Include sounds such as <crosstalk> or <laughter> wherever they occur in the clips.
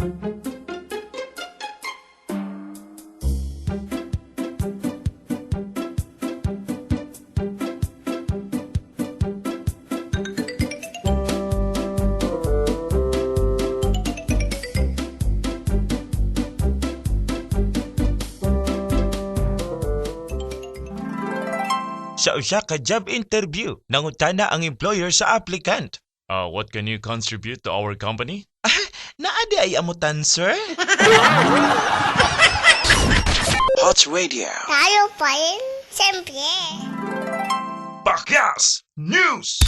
Sa usa ka job interview, nangutana ang employer sa applicant. Uh, what can you contribute to our company? Naadi ay amutan, sir? <laughs> Hot Radio. Tayo pa rin, siyempre. Pakyas! News!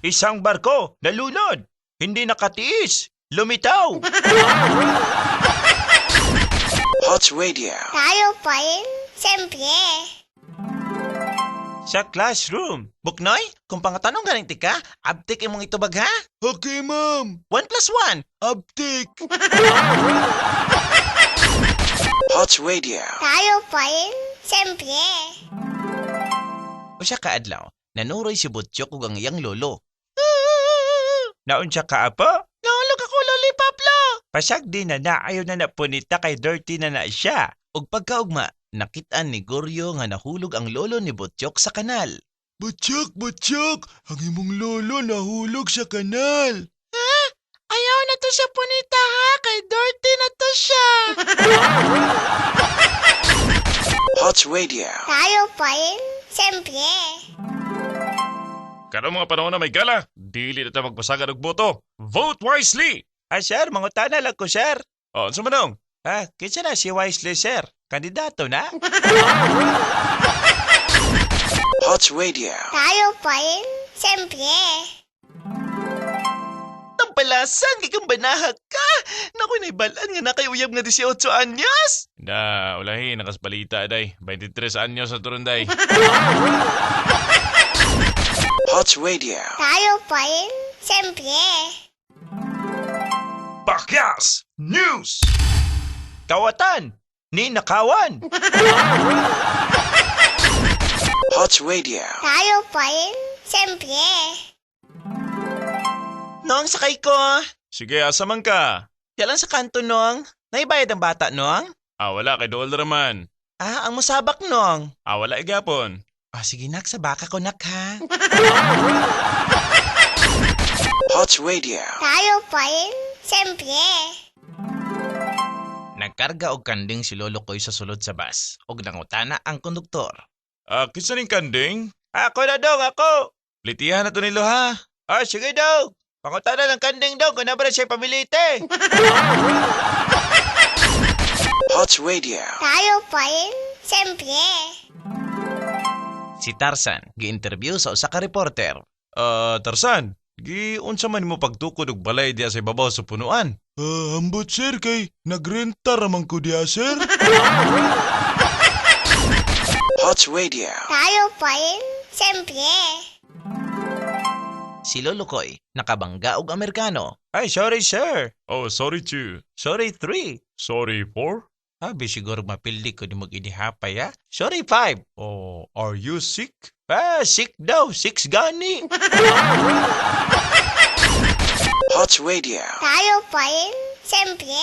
Isang barko nalunod. Hindi nakatiis. Lumitaw. <laughs> Hot Radio. Tayo pa rin, siyempre. Sa classroom. Buknoy, kung pangatanong ganing tika, abtik imong itubag ha? Okay, ma'am. One plus one. Abtik. Hot Radio. Tayo pa rin, siyempre. O siya kaadlaw, nanuroy si Butchok ug ang iyang lolo. Naon siya ka apa? Nahulog ako lollipop lo. Pasag di na na ayaw na napunita kay dirty na na siya. Ug pagkaugma, nakitaan ni Goryo nga nahulog ang lolo ni Butchok sa kanal. Butchok, Butchok! Ang imong lolo nahulog sa kanal. Ha? Ayaw na to siya punita ha, kay dirty na to siya. <laughs> Hot Radio. Tayo pa rin, siyempre. Karong mga panahon na may gala, dili na tayo magpasagan og boto. Vote wisely! Ah, sir, mangutana lang ko, sir. Oh, sa manong? Ah, kinsa na si Wisely, sir? Kandidato na? Hot Radio. Tayo pa rin, siyempre. Tampalasan, ikang banahag ka! Naku, naibalan nga na kay uyab nga 18 anyos! Na, ulahi, nakasbalita day. 23 anyos sa turunday. Hot Radio. Tayo pa rin, siyempre. Pakyas! News! Kawatan! Ni nakawan! <laughs> Hot Radio. Tayo pa rin, siyempre. Noong sakay ko, Sige, asa man ka? yalan sa kanto noong. Naibayad ang bata noong? Ah, wala, kay dool raman. Ah, ang musabak noong. Ah, wala, igapon. Ah, sige nak, sa baka ko nak ha. <laughs> Hot Radio. Tayo pa rin, siyempre. Nagkarga og kanding si Lolo Koy sa sulod sa bus. Og nangutana ang konduktor. Ah, kinsa ning kanding? Ako na dong, ako! Litihan na to nilo ha. Ah, sige daw! Pangutana ng kanding daw kung nabara siya pamilite. <laughs> Hot Radio. Tayo pa rin, siyempre. Si Tarzan, gi-interview sa usa ka reporter. Ah, Tarsan, gi unsa man mo pagtukod og balay diya sa ibabaw sa punuan? Ah, ambot sir kay nagrenta ramang ko diya sir. <laughs> Hot Radio. Tayo pa rin, siyempre. Si Lolo Koy, nakabangga og Amerikano. Ay, sorry sir. Oh, sorry two. Sorry three. Sorry four. Abi siguro mapildi ko ni mo inihapay ha. Sorry five. Oh, are you sick? Ah, sick daw. Six gani. <laughs> Hot Radio. Tayo pa rin, siyempre.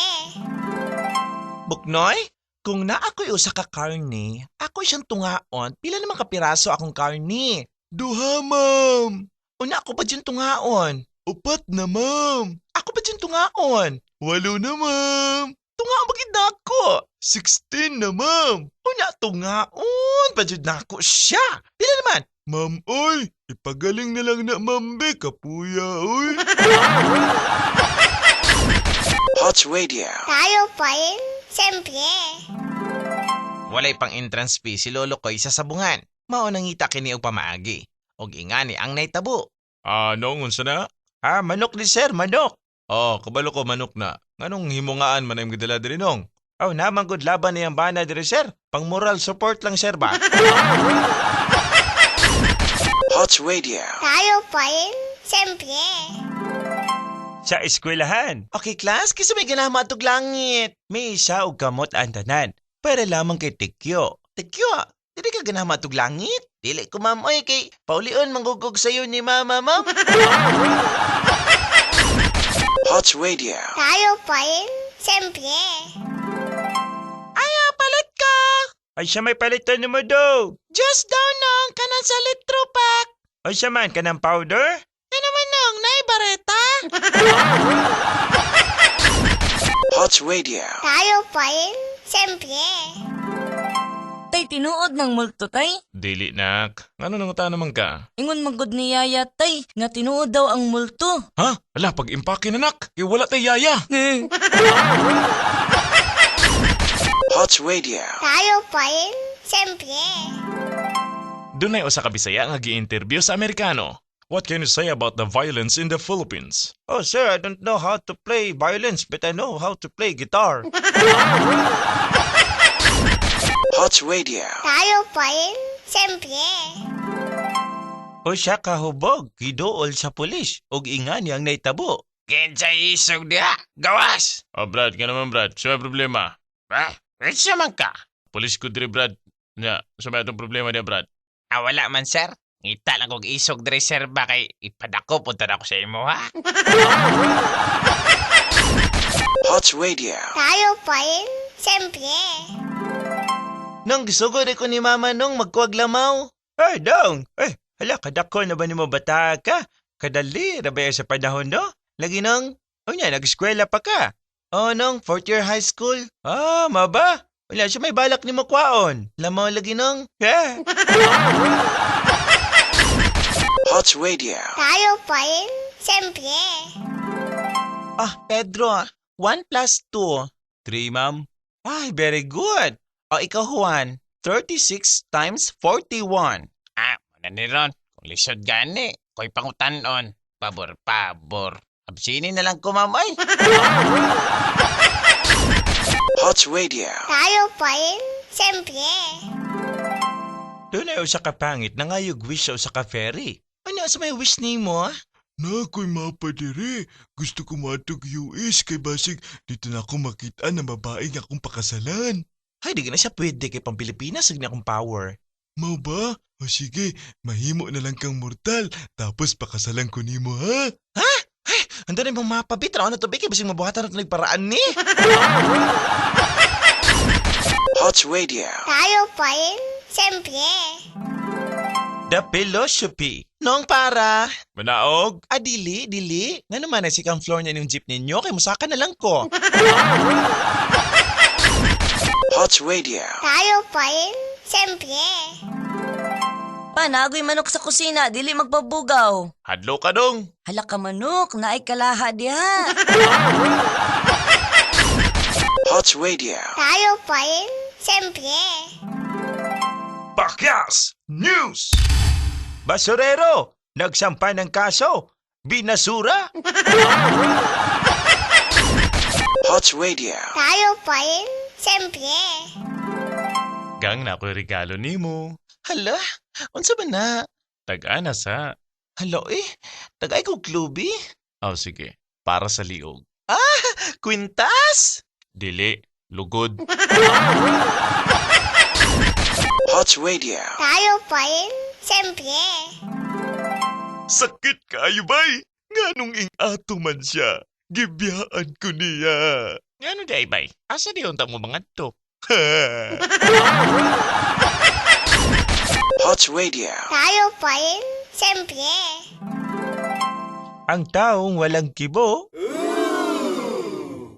Buknoy, kung na ako'y usa ka karni, ako siyang tungaon. Pila naman kapiraso akong karni? Duha, ma'am. Una ako ba dyan tungaon? Upat na, ma'am. Ako ba dyan tungaon? Walo na, ma'am. Tungaon bagid na ako. Sixteen na, ma'am. Una tungaon. Badjud na ako siya. Pila naman? Ma'am, oy. Ipagaling na lang na, ma'am, be. Kapuya, oy. Hot Radio. Tayo pa rin, siyempre. Walay pang entrance fee si Lolo Koy sa sabungan. Mao nangita kini og pamaagi. Og ingani ang naitabo. Ah, noong unsa na? Ah, manok ni sir, manok. Oh, kabalo ko manok na. Nganong himungaan man ang gidala diri nong? Oh, naman good laban niyang bana diri sir. Pang moral support lang sir ba? <laughs> Hot Radio. Tayo pa rin, siyempre. sa eskwelahan. Okay, class, kisa may ganamat og langit. May isa og kamot ang tanan. Para lamang kay Tikyo. Tikyo, dili ka ganamat og langit? Dili ko ma'am, oy, kay paulion manggugog sa'yo ni mama, ma'am. Hot Radio. Tayo pa rin, siyempre. Ayaw, palit ka! Ay siya may palitan mo daw. Just daw nong, kanan sa litro pack. Ay siya man, kanang powder? Yan naman nong, naibareta. Hot Radio. Tayo pa rin, siyempre. Tay, tinuod ng multo, tay. Dili nak. Ano nang ta naman ka? Ingon magod ni Yaya, tay, nga tinuod daw ang multo. Ha? Ala, pag impake na nak. Kaya wala tay yaya. Hot Radio. Tayo pa rin, siyempre. Doon ay usa ka Bisaya nga gi-interview sa Amerikano. What can you say about the violence in the Philippines? Oh sir, I don't know how to play violins, but I know how to play guitar. <laughs> Hot Radio. Tayo pa rin, siyempre. o siya kahubog, gidool sa pulis, ug ingan niyang naitabo. Kinsa isog diha, gawas! Oh, Brad, ka naman, Brad. Sa may problema. Ah, kinsa man ka? Police ko diri, Brad. Nya, sa may itong problema niya, Brad. Ah, wala man sir. Ngita lang kog isog dre sir ba kay ipadako punta na ako sa imo ha. <laughs> Hot Radio. Tayo pa rin, siyempre. Nang gisugod ko ni mama nung magkuwag lamaw. Ay, dong! Eh, hala, kadako na ba ni mo bata ka? Kadali, rabaya sa panahon no? Lagi nang, o niya, nag-eskwela pa ka. Oh, nung, fourth year high school. Ah, maba? Wala siya may balak ni mo kwaon. Lamaw lagi nung, eh. <laughs> Hot Radio. Tayo pa rin, siyempre. Ah, Pedro, ah. one plus two. Three, ma'am. Ay, very good. O, ikaw, Juan. 36 times 41. Ah, ano ni Ron? Kung lisod gani, ko'y pangutanon. Pabor, pabor. Absinin na lang ko, ma'am. Ay, <laughs> Hot Radio. Tayo pa rin, siyempre. doon ay usa ka pangit na ngayog wish sa usa ka ferry. Ano sa may wish ni mo? Na ako'y mapadiri. Gusto ko matog US kay basig dito na ako makita na babae nga akong pakasalan. Ay, di na siya pwede kay pang Pilipinas, sagna akong power. Mau ba? O sige, mahimo na lang kang mortal tapos pakasalan ko nimo ha? Ando na yung mapabit, na tubig, kay basing mabuhatan na nagparaan ni. <laughs> Hot Radio. Tayo pa rin, siyempre. The philosophy. Nong para, Manaog? ah, dili, dili. Nga naman, nasikang floor niya yung jeep ninyo, kay musaka na lang ko. <laughs> Hot Radio. Tayo pa rin, siyempre. Pa, nagoy manok sa kusina, dili magbabugaw. Hadlo ka dong. Hala ka manok, naay kalaha diha. <laughs> Hot Radio. Tayo pa rin, siyempre. Bakyas News! Basurero, nagsampa ng kaso. Binasura. <laughs> Hot Radio. Tayo pa rin, siyempre. Gang na ako'y regalo nimo. Hala, unsa ba na? Tag-ana sa... Halo eh, tagay ko klubi. Oh, sige. Para sa liog. Quintas? Dili. Lugod. <laughs> Hot Radio. Tayo pa rin, siyempre. Sakit kayo bay? Nganong ing ato man siya? Gibiyaan ko niya. Ano di ay bay? Asa di yung mo mga to? <laughs> Hot Radio. Tayo pa rin, siyempre. Ang taong walang kibo?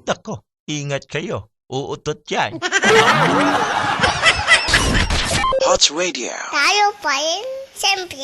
Nako, ingat kayo. Uutot yan. <laughs> Hot Radio. Tayo pa rin, siyempre.